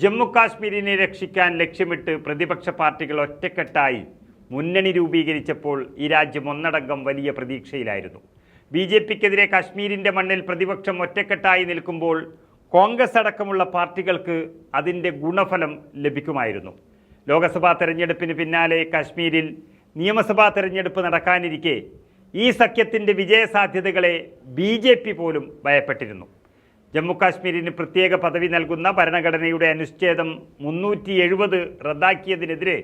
ജമ്മു കാശ്മീരിനെ രക്ഷിക്കാൻ ലക്ഷ്യമിട്ട് പ്രതിപക്ഷ പാർട്ടികൾ ഒറ്റക്കെട്ടായി മുന്നണി രൂപീകരിച്ചപ്പോൾ ഈ രാജ്യം ഒന്നടങ്കം വലിയ പ്രതീക്ഷയിലായിരുന്നു. ബി ജെ പിക്കെതിരെ കാശ്മീരിന്റെ മണ്ണിൽ പ്രതിപക്ഷം ഒറ്റക്കെട്ടായി നിൽക്കുമ്പോൾ കോൺഗ്രസ് അടക്കമുള്ള പാർട്ടികൾക്ക് അതിന്റെ ഗുണഫലം ലഭിക്കുമായിരുന്നു. ലോക്സഭാ തെരഞ്ഞെടുപ്പിന് പിന്നാലെ കാശ്മീരിൽ നിയമസഭാ തെരഞ്ഞെടുപ്പ് നടക്കാനിരിക്കെ ഈ സഖ്യത്തിന്റെ വിജയസാധ്യതകളെ ബി പോലും ഭയപ്പെട്ടിരുന്നു. ജമ്മു കാശ്മീരിന് പ്രത്യേക പദവി നൽകുന്ന ഭരണഘടനയുടെ അനുച്ഛേദം മുന്നൂറ്റി എഴുപത് റദ്ദാക്കിയതിനെതിരെ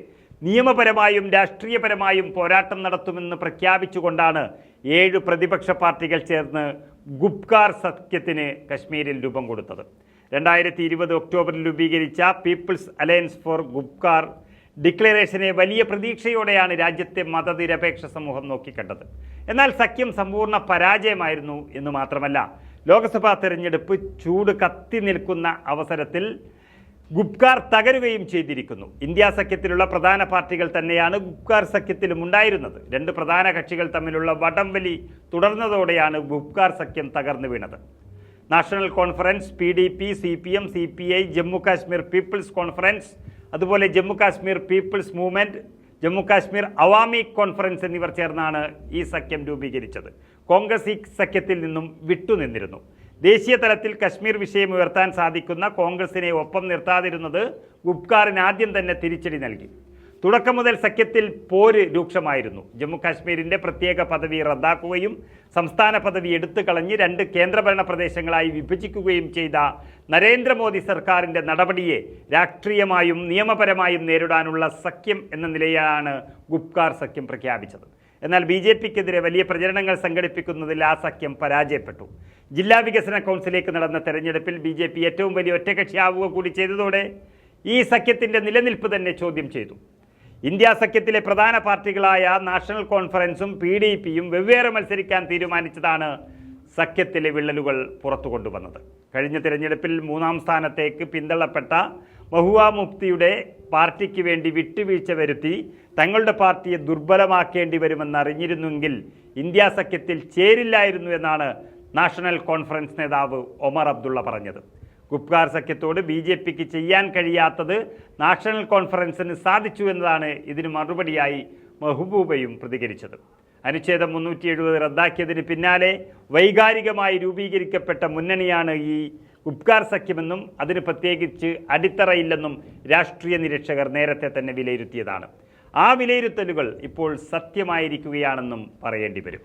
നിയമപരമായും രാഷ്ട്രീയപരമായും പോരാട്ടം നടത്തുമെന്ന് പ്രഖ്യാപിച്ചുകൊണ്ടാണ് ഏഴ് പ്രതിപക്ഷ പാർട്ടികൾ ചേർന്ന് ഗുപ്കാർ സഖ്യത്തിന് കശ്മീരിൽ രൂപം കൊടുത്തത്. രണ്ടായിരത്തി ഇരുപത് ഒക്ടോബറിൽ രൂപീകരിച്ച പീപ്പിൾസ് അലയൻസ് ഫോർ ഗുപ്കാർ ഡിക്ലറേഷനെ വലിയ പ്രതീക്ഷയോടെയാണ് രാജ്യത്തെ മതനിരപേക്ഷ സമൂഹം നോക്കിക്കണ്ടത്. എന്നാൽ സഖ്യം സമ്പൂർണ പരാജയമായിരുന്നു എന്ന് മാത്രമല്ല ലോക്സഭാ തെരഞ്ഞെടുപ്പ് ചൂട് കത്തി നിൽക്കുന്ന അവസരത്തിൽ ഗുപ്കാർ തകരുകയും ചെയ്തിരിക്കുന്നു. ഇന്ത്യ സഖ്യത്തിലുള്ള പ്രധാന പാർട്ടികൾ തന്നെയാണ് ഗുപ്കാർ സഖ്യത്തിലും ഉണ്ടായിരുന്നത്. രണ്ട് പ്രധാന കക്ഷികൾ തമ്മിലുള്ള വടംവലി തുടർന്നതോടെയാണ് ഗുപ്കാർ സഖ്യം തകർന്നു വീണത്. National conference P D P C P M C P I Jammu Kashmir peoples conference അതുപോലെ Jammu Kashmir peoples movement Jammu Kashmir Awami conference എന്നിവർ ചേർന്നാണ് ഈ സഖ്യം രൂപീകരിച്ചത്. കോൺഗ്രസ് ഈ സഖ്യത്തിൽ നിന്നും വിട്ടുനിന്നിരുന്നു. ദേശീയ തലത്തിൽ കശ്മീർ വിഷയം ഉയർത്താൻ സാധിക്കുന്ന കോൺഗ്രസിനെ ഒപ്പം നിർത്താതിരുന്നത് ഗുപ്കാറിന് ആദ്യം തന്നെ തിരിച്ചടി നൽകി. തുടക്കം മുതൽ സഖ്യത്തിൽ പോര് രൂക്ഷമായിരുന്നു. ജമ്മു കാശ്മീരിന്റെ പ്രത്യേക പദവി റദ്ദാക്കുകയും സംസ്ഥാന പദവി എടുത്തു കളഞ്ഞ് രണ്ട് കേന്ദ്രഭരണ പ്രദേശങ്ങളായി വിഭജിക്കുകയും ചെയ്ത നരേന്ദ്രമോദി സർക്കാരിന്റെ നടപടിയെ രാഷ്ട്രീയമായും നിയമപരമായും നേരിടാനുള്ള സഖ്യം എന്ന നിലയിലാണ് ഗുപ്കാർ സഖ്യം പ്രഖ്യാപിച്ചത്. എന്നാൽ ബി ജെ പിക്കെതിരെ വലിയ പ്രചരണങ്ങൾ സംഘടിപ്പിക്കുന്നതിൽ ആ സഖ്യം പരാജയപ്പെട്ടു. ജില്ലാ വികസന കൗൺസിലേക്ക് നടന്ന തെരഞ്ഞെടുപ്പിൽ ബി ജെ പി ഏറ്റവും വലിയ ഒറ്റകക്ഷിയാവുക കൂടി ചെയ്തതോടെ ഈ സഖ്യത്തിന്റെ നിലനിൽപ്പ് തന്നെ ചോദ്യം ചെയ്തു. ഇന്ത്യ സഖ്യത്തിലെ പ്രധാന പാർട്ടികളായ നാഷണൽ കോൺഫറൻസും പി ഡി പിയും വെവ്വേറെ മത്സരിക്കാൻ തീരുമാനിച്ചതാണ് സഖ്യത്തിലെ വിള്ളലുകൾ പുറത്തു കൊണ്ടുവന്നത്. കഴിഞ്ഞ തിരഞ്ഞെടുപ്പിൽ മൂന്നാം സ്ഥാനത്തേക്ക് പിന്തള്ളപ്പെട്ട മഹുവ മുഫ്തിയുടെ പാർട്ടിക്ക് വേണ്ടി വിട്ടുവീഴ്ച വരുത്തി തങ്ങളുടെ പാർട്ടിയെ ദുർബലമാക്കേണ്ടി വരുമെന്നറിഞ്ഞിരുന്നെങ്കിൽ ഇന്ത്യ സഖ്യത്തിൽ ചേരില്ലായിരുന്നു എന്നാണ് നാഷണൽ കോൺഫറൻസ് നേതാവ് ഒമർ അബ്ദുള്ള പറഞ്ഞത്. ഗുപ്കാർ സഖ്യത്തോട് ബി ജെ പിക്ക് ചെയ്യാൻ കഴിയാത്തത് നാഷണൽ കോൺഫറൻസിന് സാധിച്ചു എന്നതാണ് ഇതിന് മറുപടിയായി മെഹബൂബയും പ്രതികരിച്ചത്. അനുച്ഛേദം മുന്നൂറ്റി എഴുപത് റദ്ദാക്കിയതിന് പിന്നാലെ വൈകാരികമായി രൂപീകരിക്കപ്പെട്ട മുന്നണിയാണ് ഈ ഗുപ്കാർ സഖ്യമെന്നും അതിന് പ്രത്യേകിച്ച് അടിത്തറയില്ലെന്നും രാഷ്ട്രീയ നിരീക്ഷകർ നേരത്തെ തന്നെ വിലയിരുത്തിയതാണ്. ആ വിലയിരുത്തലുകൾ ഇപ്പോൾ സത്യമായിരിക്കുകയാണെന്നും പറയേണ്ടി വരും.